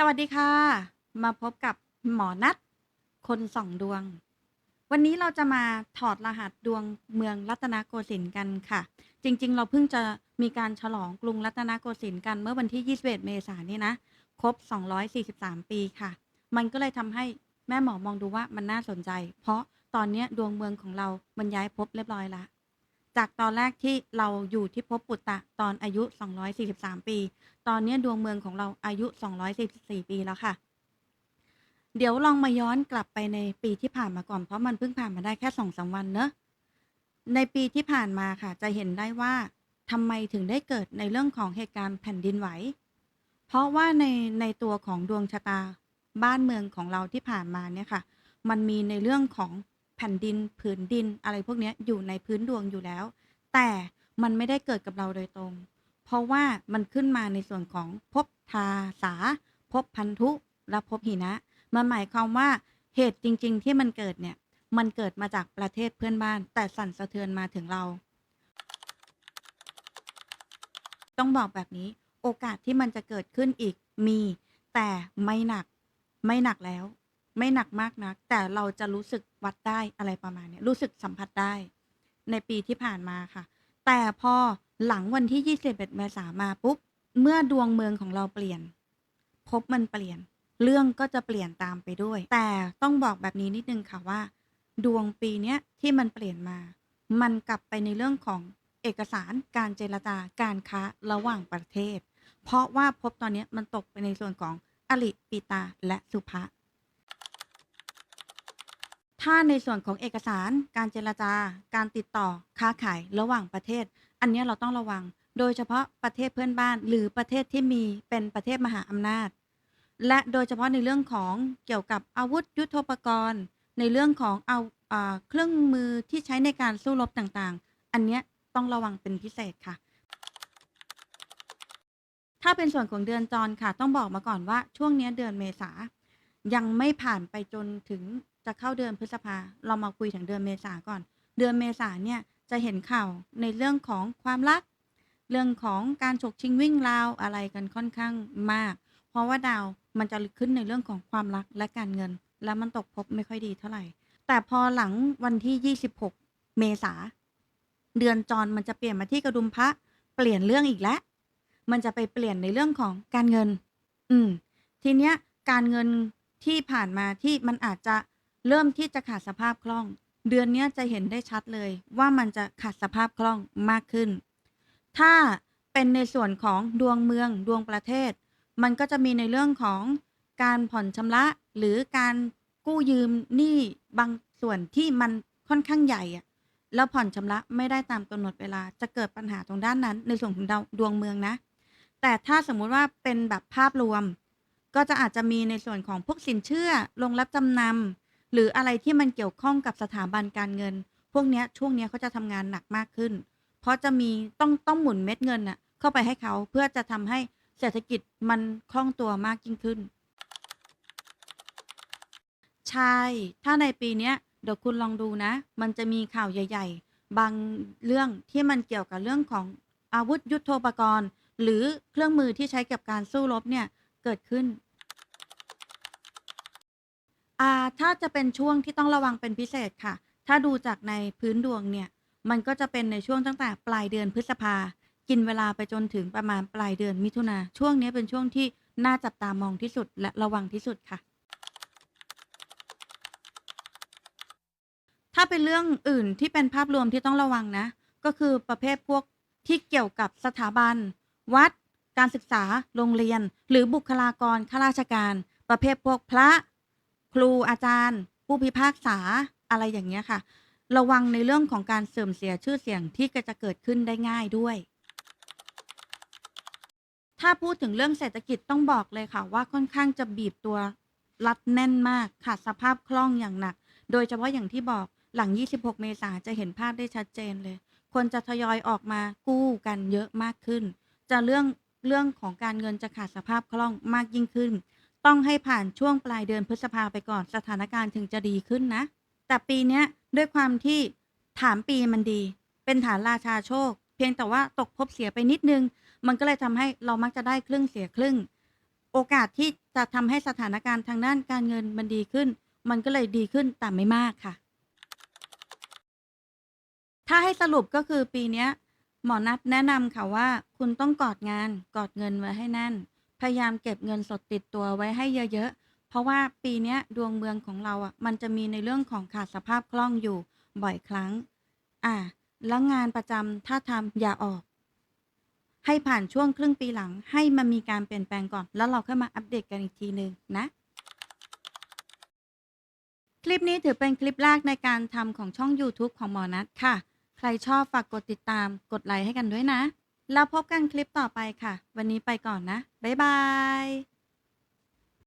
สวัสดีค่ะ มาพบกับหมอนัดคนส่องดวง วันนี้เราจะมาถอดรหัสดวงเมืองรัตนโกสินทร์กันค่ะ จริง ๆ เราเพิ่งจะมีการฉลองกรุงรัตนโกสินทร์กันเมื่อวันที่ 21 เมษายนนี้นะ ครบ 243 ปีค่ะ มันก็เลยทำให้แม่หมอมองดูว่ามันน่าสนใจ เพราะตอนนี้ดวงเมืองของเรามันย้ายภพเรียบร้อยแล้ว จากตอนแรกที่เราอยู่ที่ภพปุตตะตอนอายุ 243 ปี ตอนนี้ดวงเมืองของเราอายุ 244 ปีแล้วค่ะ เดี๋ยวลองมาย้อนกลับไปในปีที่ผ่านมาก่อนเพราะมันเพิ่งผ่านมาได้แค่2-3วันเนอะในปีที่ผ่านมาค่ะ จะเห็นได้ว่าทำไมถึงได้เกิดในเรื่องของเหตุการณ์แผ่นดินไหว เพราะว่าในในตัวของดวงชะตาบ้านเมืองของเราที่ผ่านมาเนี่ยค่ะ มันมีในเรื่องของ แผ่นดินผืนดินอะไรพวกนี้อยู่ในพื้นดวงอยู่แล้ว แต่มันไม่ได้เกิดกับเราโดยตรง เพราะว่ามันขึ้นมาในส่วนของภพทาสาภพพันธุและภพหินะมันหมายความว่าเหตุจริง ๆ ที่มันเกิดเนี่ยมันเกิดมาจากประเทศเพื่อนบ้าน แต่สั่นสะเทือนมาถึงเรา ต้องบอกแบบนี้โอกาสที่มันจะเกิดขึ้นอีกมี แต่ไม่หนักไม่หนักแล้ว ไม่หนักมากนัก แต่เราจะรู้สึกวัดได้อะไรประมาณเนี้ยรู้สึกสัมผัสได้ ในปีที่ผ่านมาค่ะ แต่พอหลังวันที่ 21 เมษามาปุ๊บ เมื่อดวงเมืองของเราเปลี่ยนภพมันเปลี่ยน เรื่องก็จะเปลี่ยนตามไปด้วย แต่ต้องบอกแบบนี้นิดนึงค่ะว่า ดวงปีเนี้ยที่มันเปลี่ยนมา มันกลับไปในเรื่องของเอกสารการเจรจาการค้าระหว่างประเทศ เพราะว่าภพตอนนี้มันตกไปในส่วนของอลิปิตาและสุภะ ถ้าในส่วนของเอกสาร การเจรจาการติดต่อค้าขายระหว่างประเทศ อันเนี้ยเราต้องระวัง โดยเฉพาะประเทศเพื่อนบ้าน หรือประเทศที่มีเป็นประเทศมหาอำนาจ และโดยเฉพาะในเรื่องของเกี่ยวกับอาวุธยุทโธปกรณ์ ในเรื่องของเอาอ่าเครื่องมือที่ใช้ในการสู้รบต่างๆ อันเนี้ยต้องระวังเป็นพิเศษค่ะ ถ้าเป็นส่วนของเดือนจรค่ะ ต้องบอกมาก่อนว่าช่วงเนี้ยเดือนเมษายังไม่ผ่านไปจนถึง จะเข้าเดือนพฤษภาเรามาคุยถึงเดือนเมษาก่อน เดือนเมษาเนี่ยจะเห็นข่าวในเรื่องของความรัก เรื่องของการฉกชิงวิ่งราวอะไรกันค่อนข้างมาก เพราะว่าดาวมันจะขึ้นในเรื่องของความรักและการเงิน แล้วมันตกภพไม่ค่อยดีเท่าไหร่ แต่พอหลังวันที่ 26 เมษาเดือนจรมันจะเปลี่ยนมาที่กระดุมพระเปลี่ยนเรื่องอีกแล้วมันจะไปเปลี่ยนในเรื่องของการเงิน อืม ทีเนี้ยการเงินที่ผ่านมาที่มันอาจจะ เริ่มที่จะขาดสภาพคล่อง เดือนนี้จะเห็นได้ชัดเลย ว่ามันจะขาดสภาพคล่องมากขึ้น ถ้าเป็นในส่วนของดวงเมืองดวงประเทศ มันก็จะมีในเรื่องของการผ่อนชำระหรือการกู้ยืมหนี้บางส่วนที่มันค่อนข้างใหญ่อะแล้วผ่อนชำระไม่ได้ตามกำหนดเวลาจะเกิดปัญหาตรงด้านนั้น ในส่วนของดาดวงเมืองนะ แต่ถ้าสมมุติว่าเป็นแบบภาพรวม ก็จะอาจจะมีในส่วนของพวกสินเชื่อลงรับจำนำ หรืออะไรที่มันเกี่ยวข้องกับสถาบันการเงิน พวกเนี้ยช่วงเนี้ยเขาจะทำงานหนักมากขึ้น เพราะจะมีต้องต้องหมุนเม็ดเงินน่ะเข้าไปให้เขาเพื่อจะทำให้เศรษฐกิจมันคล่องตัวมากยิ่งขึ้น ใช่ ถ้าในปีเนี้ยเดี๋ยวคุณลองดูนะ มันจะมีข่าวใหญ่ ๆ บางเรื่องที่มันเกี่ยวกับเรื่องของอาวุธยุทโธปกรณ์ หรือเครื่องมือที่ใช้กับการสู้รบเนี่ยเกิดขึ้น อ่า ถ้าจะเป็นช่วงที่ต้องระวังเป็นพิเศษค่ะ ถ้าดูจากในพื้นดวงเนี่ย มันก็จะเป็นในช่วงตั้งแต่ปลายเดือนพฤษภา กินเวลาไปจนถึงประมาณปลายเดือนมิถุนา ช่วงเนี้ยเป็นช่วงที่น่าจับตามองที่สุดและระวังที่สุดค่ะ ถ้าเป็นเรื่องอื่นที่เป็นภาพรวมที่ต้องระวังนะ ก็คือประเภทพวกที่เกี่ยวกับสถาบัน วัด การศึกษา โรงเรียน หรือบุคลากรข้าราชการ ประเภทพวกพระ ครูอาจารย์ ผู้พิพากษาอะไรอย่างเงี้ยค่ะ ระวังในเรื่องของการเสื่อมเสียชื่อเสียงที่จะเกิดขึ้นได้ง่ายด้วย ถ้าพูดถึงเรื่องเศรษฐกิจต้องบอกเลยค่ะ ว่าค่อนข้างจะบีบตัวรัดแน่นมากขาดสภาพคล่องอย่างหนัก โดยเฉพาะอย่างที่บอกหลัง 26 เมษาจะเห็นภาพได้ชัดเจนเลย คนจะทยอยออกมากู้กันเยอะมากขึ้น จะเรื่องเรื่องของการเงินจะขาดสภาพคล่องมากยิ่งขึ้น ต้องให้ผ่านช่วงปลายเดือนพฤษภาไปก่อนสถานการณ์ถึงจะดีขึ้นนะ แต่ปีเนี้ยด้วยความที่ฐานปีมันดี เป็นฐานราชาโชค เพียงแต่ว่าตกภพเสียไปนิดนึง มันก็เลยทำให้เรามักจะได้ครึ่งเสียครึ่ง โอกาสที่จะทำให้สถานการณ์ทางด้านการเงินมันดีขึ้น มันก็เลยดีขึ้นแต่ไม่มากค่ะ ถ้าให้สรุปก็คือปีเนี้ยหมอนัดแนะนำค่ะว่าคุณต้องกอดงานกอดเงินไว้ให้แน่น พยายามเก็บเงินสดติดตัวไว้ให้เยอะๆ เพราะว่าปีเนี้ยดวงเมืองของเราอะมันจะมีในเรื่องของขาดสภาพคล่องอยู่บ่อยครั้ง อ่า แล้วงานประจำถ้าทำอย่าออก ให้ผ่านช่วงครึ่งปีหลัง ให้มันมีการเปลี่ยนแปลงก่อน แล้วเราค่อยมาอัปเดตกันอีกทีหนึ่งนะ คลิปนี้ถือเป็นคลิปแรกในการทำของช่อง YouTube ของหมอนัทค่ะ ใครชอบฝากกดติดตาม กดไลค์ให้กันด้วยนะ แล้วพบกันคลิปต่อไปค่ะ วันนี้ไปก่อนนะ บ๊ายบาย